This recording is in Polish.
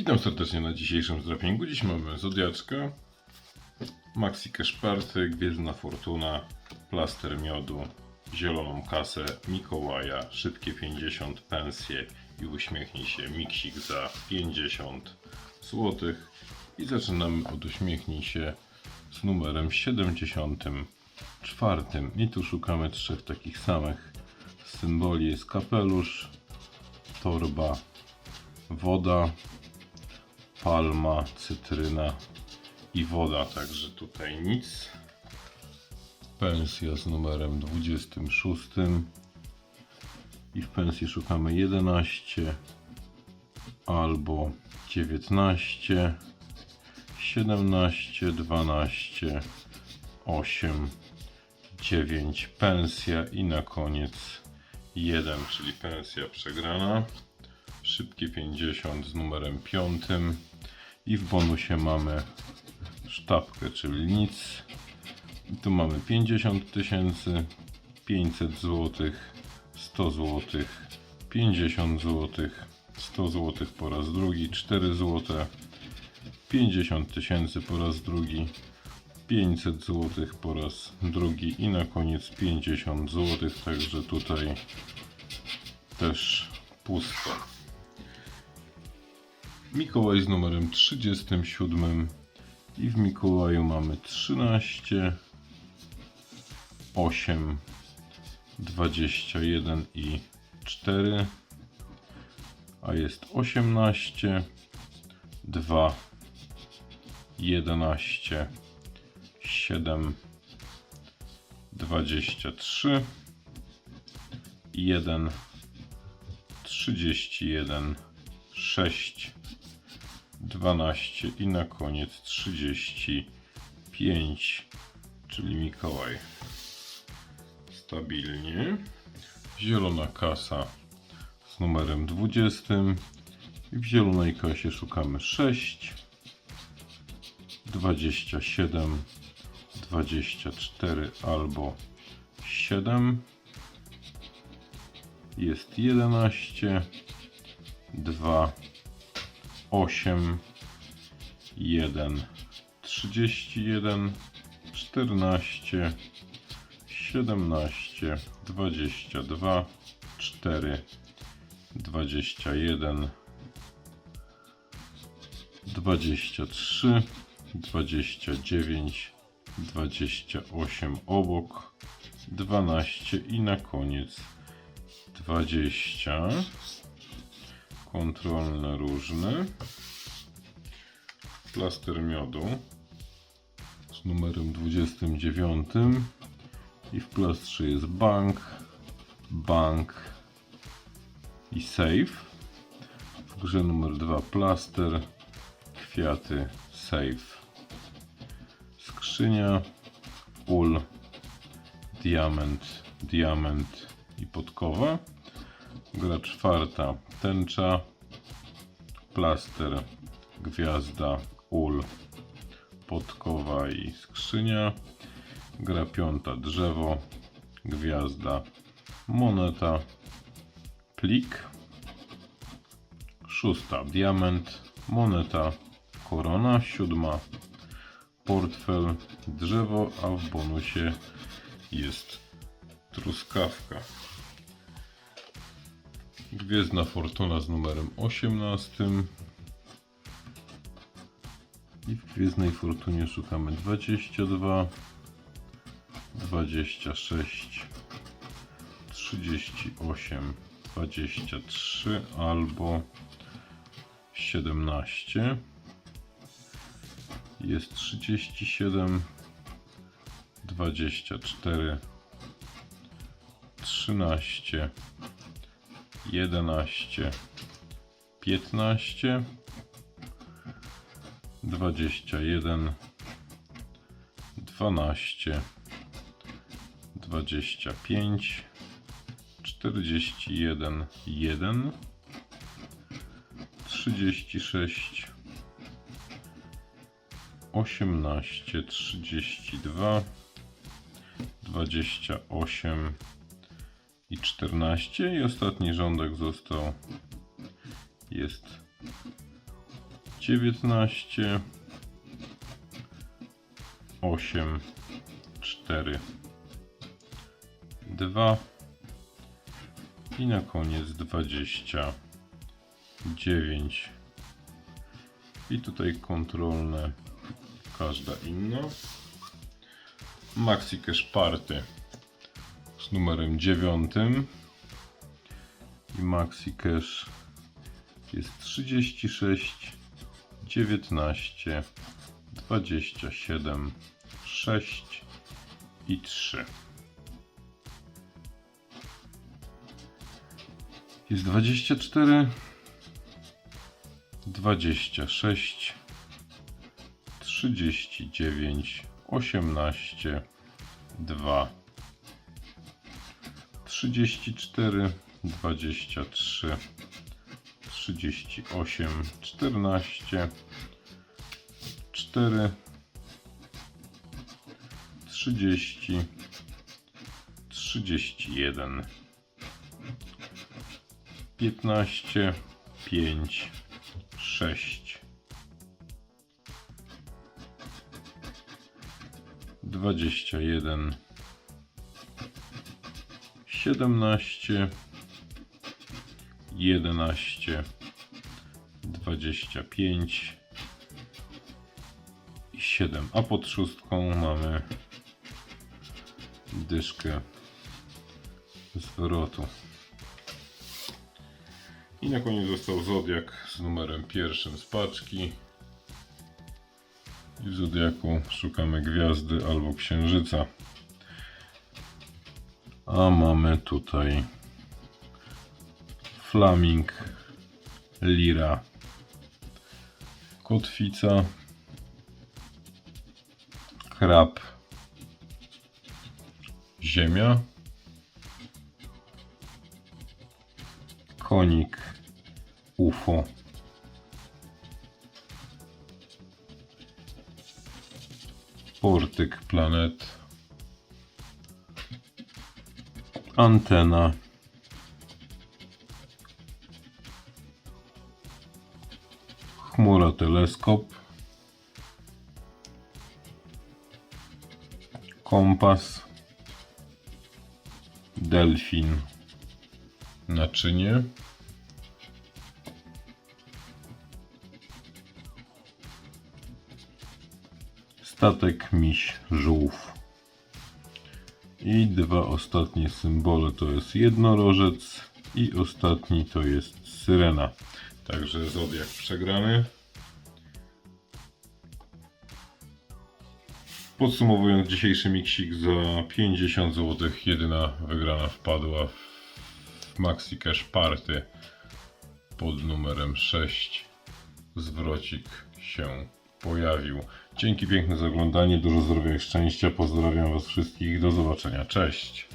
Witam serdecznie na dzisiejszym zdrapingu. Dziś mamy Zodiaczkę, Maxi Keszparty, Gwiezdna Fortuna, Plaster Miodu, Zieloną Kasę, Mikołaja, Szybkie 50, Pensje i Uśmiechnij się Miksik za 50 zł. I zaczynamy od Uśmiechnij się z numerem 74. I tu szukamy trzech takich samych symboli. Jest kapelusz, torba, woda, palma, cytryna i woda, także tutaj nic. Pensja z numerem 26 i w pensji szukamy 11 albo 19, 17, 12, 8, 9 pensja i na koniec 1, czyli pensja przegrana. Szybkie 50 z numerem 5 i w bonusie mamy sztabkę, czyli nic. I tu mamy 50 tysięcy, 500 zł, 100 zł, 50 zł, 100 zł po raz drugi, 4 zł, 50 tysięcy po raz drugi, 500 zł po raz drugi i na koniec 50 zł, także tutaj też pusto. Mikołaj z numerem 37 i w Mikołaju mamy 13, 8, 21 i 4, a jest 18, 2, 11, 7, 23, 1, 31, 6, 12 i na koniec 35, czyli Mikołaj. Stabilnie. Zielona kasa z numerem 20 i w zielonej kasie szukamy 6, 27, 24 albo 7. Jest 11, 2, 8, 1, 31, 14, 17, 22, 4, 21, 23, 29, 28 obok, 12 i na koniec 20 kontrolne różne. Plaster miodu z numerem 29 i w plastrze jest bank, bank i safe. W grze numer 2 plaster, kwiaty, safe. Skrzynia, ul, diament, diament i podkowa. Gra czwarta. Tęcza, plaster, gwiazda, ul, podkowa i skrzynia. Gra piąta. Drzewo, gwiazda, moneta, plik. Szósta. Diament, moneta, korona. Siódma. Portfel, drzewo, a w bonusie jest truskawka. Gwiezdna Fortuna z numerem 18. I w Gwiezdnej Fortunie szukamy 22, 26, 38, 23 albo 17. Jest 37, 24, 13, 11, 15, 21, 12, 25, 41, 1, 36, 18, 32, 28, i 14 i ostatni rządek został jest dziewiętnaście, osiem, cztery, dwa. I na koniec dwadzieścia dziewięć. I tutaj kontrolne, każda inna. Maxi Cash Party z numerem 9 i Maxi Cash jest 36 19 27 6 i 3 jest 24 26 39 18 2 34 23 38 14 4 30 31 15 5 6 21 siedemnaście, jedenaście, dwadzieścia pięć i siedem. A pod szóstką mamy dyszkę zwrotu. I na koniec został Zodiak z numerem pierwszym z paczki. I w Zodiaku szukamy gwiazdy albo księżyca. A mamy tutaj flaming, lira, kotwica, krab, ziemia, konik, UFO. Portyk planet. Antena, chmura teleskop, kompas, delfin, naczynie, statek, miś, żółw. I dwa ostatnie symbole to jest jednorożec i ostatni to jest syrena. Także zodiak przegrany. Podsumowując dzisiejszy miksik za 50 zł jedyna wygrana wpadła w Maxi Cash Party pod numerem 6. Zwrocik się pojawił. Dzięki piękne za oglądanie, dużo zdrowia i szczęścia. Pozdrawiam Was wszystkich. Do zobaczenia. Cześć.